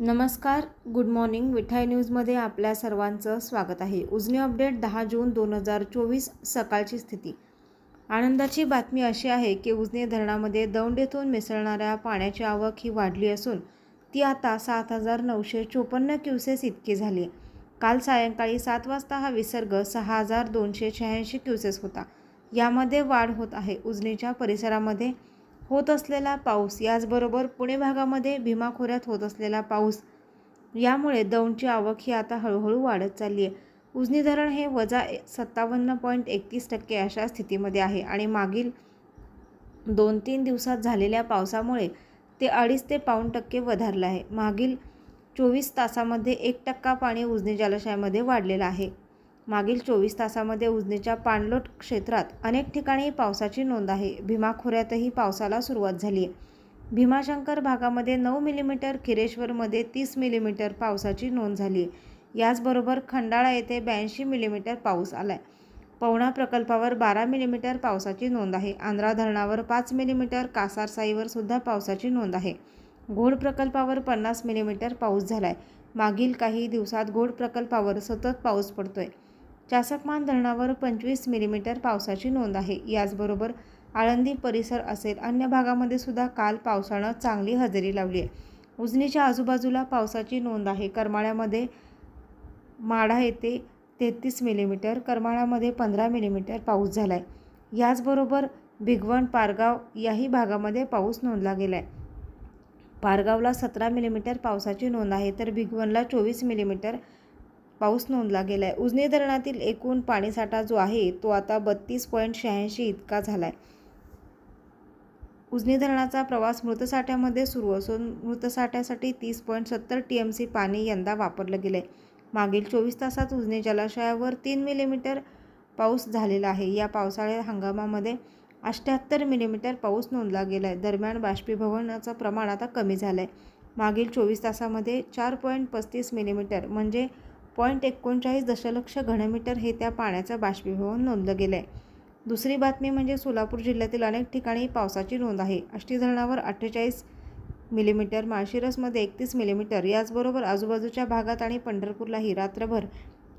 नमस्कार good morning विठाई न्यूजमध्ये आपल्या सर्वांचं स्वागत आहे. उजनी अपडेट दहा जून दोन हजार चोवीस सकाळची स्थिती. आनंदाची बातमी अशी आहे की उजनी धरणामध्ये दौंड येथून मिसळणाऱ्या पाण्याची आवक ही वाढली असून ती आता सात हजार नऊशे चोपन्न क्युसेस इतकी झाली. आहे काल सायंकाळी सात वाजता हा विसर्ग सहा हजार दोनशे शहाऐंशी क्युसेस होता. यामध्ये वाढ होत आहे. उजनीच्या परिसरामध्ये होत असलेला पाऊस याचबरोबर पुणे भागामध्ये भीमा खोऱ्यात होत असलेला पाऊस यामुळे दौंडची आवक ही आता हळूहळू वाढत चालली आहे. उजनी धरण हे वजा ए- सत्तावन्न पॉईंट एकतीस टक्के अशा स्थितीमध्ये आहे आणि मागील दोन तीन दिवसात झालेल्या पावसामुळे ते अडीच ते पाऊण टक्के वधारलं आहे. मागील चोवीस तासामध्ये एक टक्का पाणी उजनी जलाशयामध्ये वाढलेलं आहे. मागील चोवीस तासामध्ये उजनीच्या पाणलोट क्षेत्रात अनेक ठिकाणी पावसाची नोंद आहे. भीमा खोऱ्यातही पावसाला सुरुवात झाली आहे भीमाशंकर भागामध्ये नऊ मिलीमीटर खिरेश्वरमध्ये तीस मिलीमीटर पावसाची नोंद झाली आहे याचबरोबर खंडाळा येथे ब्याऐंशी मिलीमीटर पाऊस आला आहे पवना प्रकल्पावर बारा मिलीमीटर पावसाची नोंद आहे. आंध्रा धरणावर पाच मिलीमीटर कासारसाईवर सुद्धा पावसाची नोंद आहे. घोड प्रकल्पावर पन्नास मिलीमीटर पाऊस झाला आहे मागील काही दिवसात घोड प्रकल्पावर सतत पाऊस पडतोय. चासकमान धरणावर पंचवीस मिलीमीटर पावसाची नोंद आहे. याचबरोबर आळंदी परिसर असेल अन्य भागामध्ये सुद्धा काल पावसानं चांगली हजेरी लावली आहे. उजनीच्या आजूबाजूला पावसाची नोंद आहे. करमाळ्यामध्ये माढा येथे तेहतीस मिलीमीटर करमाळ्यामध्ये पंधरा मिलीमीटर पाऊस झाला आहे याचबरोबर भिगवण पारगाव याही भागामध्ये पाऊस नोंदला गेला आहे पारगावला सतरा मिलीमीटर पावसाची नोंद आहे. तर भिगवणला चोवीस मिलीमीटर पाऊस नोंदला गेला आहे उजनी धरणातील एकूण पाणीसाठा जो आहे तो आता बत्तीस पॉईंट शहाऐंशी इतका झाला आहे उजनी धरणाचा प्रवास मृतसाठ्यामध्ये सुरू असून मृतसाठ्यासाठी तीस पॉईंट सत्तर टी एम सी पाणी यंदा वापरलं गेलं आहे मागील चोवीस तासात उजनी जलाशयावर तीन मिलीमीटर पाऊस झालेला आहे. या पावसाळ्या हंगामामध्ये अठ्ठ्याहत्तर मिलीमीटर पाऊस नोंदला गेला आहे दरम्यान बाष्पीभवनाचं प्रमाण आता कमी झालं आहे मागील चोवीस तासामध्ये चार पॉईंट पस्तीस मिलीमीटर म्हणजे पॉईंट एकोणचाळीस दशलक्ष घनमीटर हे त्या पाण्याचं बाष्पीभवन नोंदलं गेलं आहे दुसरी बातमी म्हणजे सोलापूर जिल्ह्यातील अनेक ठिकाणी पावसाची नोंद आहे. आष्टी धरणावर अठ्ठेचाळीस मिलीमीटर माळशिरसमध्ये एकतीस मिलीमीटर याचबरोबर आजूबाजूच्या भागात आणि पंढरपूरलाही रात्रभर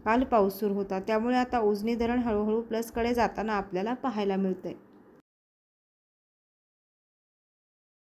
काल पाऊस सुरू होता. त्यामुळे आता उजनी धरण हळूहळू प्लसकडे जाताना आपल्याला पाहायला मिळतंय.